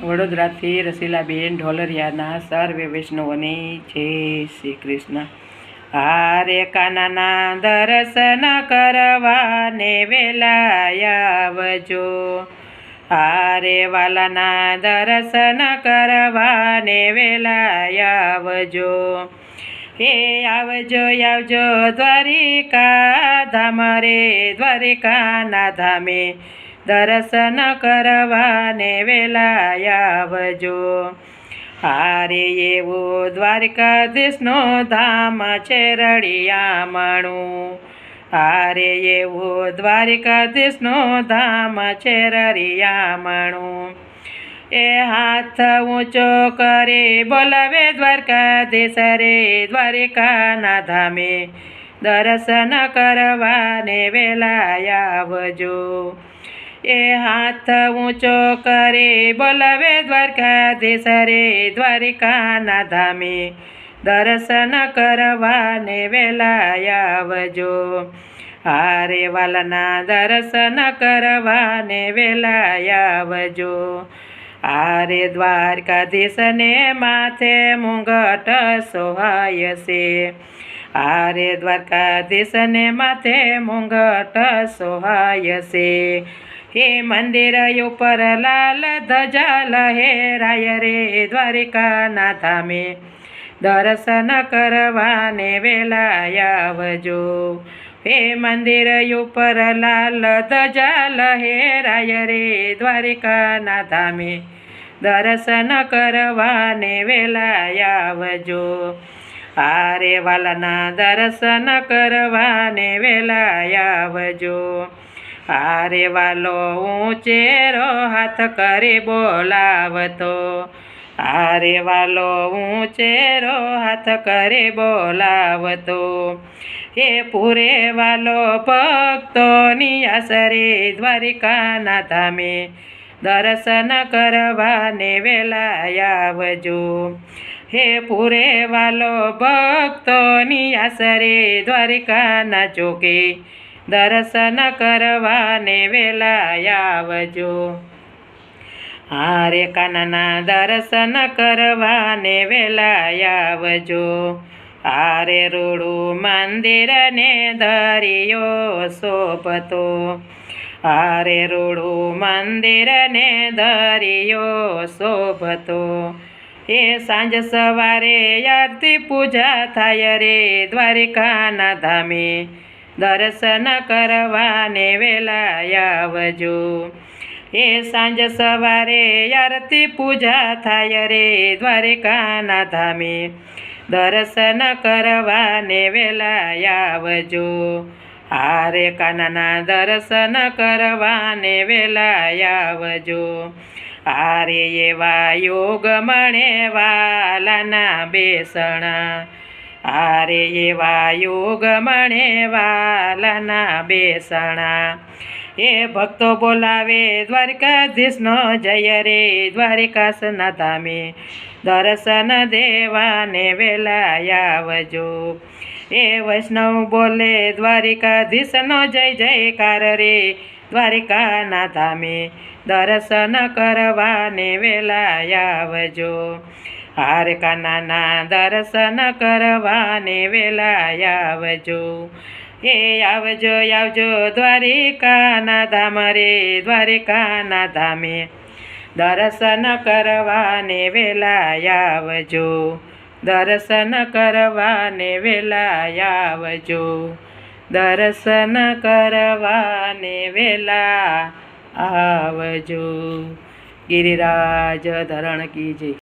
વડોદરાથી રસીલાબેન ઢોલરિયાના સર્વે વૈષ્ણવોને જય શ્રી કૃષ્ણ. હારે કાનાના દર્શન કરવા ને વેલા આવજો. હારે વાલાના દર્શન કરવાને વેલાયાવજો હે આવજો આવજો દ્વારિકા ધામ રે દ્વારિકાના ધામે. દર્શન કરવાને વેલાયાવજો હારે એવું દ્વારકાધીશનો ધામ છે રળિયામણું. હારે એવું દ્વારકાધીશનો ધામ છે રળિયામણું. એ હાથ ઊંચો કરે બોલાવે દ્વારકાધીશ રે દ્વારિકાના ધામે. દર્શન કરવાને વેલા આવજો. એ હાથ ઊંચો કરે, બોલાવે દ્વારકાધીશ રે દ્વારિકાના ધામે. દર્શન કરવાને વેલા આવજો. હારે વાલાના દર્શન કરવાને વેલા આવજો. હારે દ્વારકાધીશને માથે મુંગટ સોહાય છે. આરે દ્વારકાધીશને માથે મુંગટ સોહાય છે. હે મંદિર ઉપર લાલ ધજા લહેરાય રે દ્વારિકાના ધામે દર્શન કરવાને વેલા આવજો. હે મંદિર ઉપર લાલ ધજા લહેરાય રે દ્વારિકાના ધામે દર્શન કરવાને વેલા આવજો. આરે વાલાના દર્શન કરવાને વેલા આવજો. હારે વાલો ઊંચેરો હાથ કરે બોલાવતો. હારે વાલો ઊંચેરો હાથ કરે બોલાવતો. હે પૂરે વાલો, ભક્તોની આસરે દ્વારિકાના ધામે દર્શન કરવાને વેલા આવજો. હે પૂરે વાલો, ભક્તોની આસરે દ્વારિકાના ચોકે દર્શન કરવાને વેલા આવજો હારે કાનના દર્શન કરવાને વેલા આવજો હારે રૂડું મંદિરને ધરિયો શોભતો હારે રૂડું મંદિરને ધરિયો શોભતો એ સાંજ સવારે આરતી પૂજા થાય રે દ્વારિકાના ધામે દર્શન કરવાને વેલા એ સાંજ સવારે આરતી પૂજા થાય રે દ્વારિકાના ધામે. દર્શન કરવાને વેલા આવજો હારે કાનાના દર્શન કરવાને વેલા આવજો હારે એવા યોગ મળે વાલાના બેસણા. હારે એવા યોગ મણે વાલાના બેસણા. એ ભક્તો બોલાવે દ્વારકાધીશનો જય રે દ્વારિકાસના ધામે. દર્શન દેવાને વેલા આવજો. એ વૈષ્ણવ બોલે દ્વારિકાધીશનો જય, જયકાર રે, દ્વારિકાના ધામે. દર્શન કરવાને વેલા આવજો. હાર કાનાના દર્શન કરવાને વેલા આવજો. એ આવજો આવજો દ્વારિકાના ધામ રે દ્વારિકાના ધામે. દર્શન કરવાને વેલા આવજો. દર્શન કરવાને વેલા આવજો. દર્શન કરવાને વેલા આવજો. ગિરિરાજ ધરણ કી જય.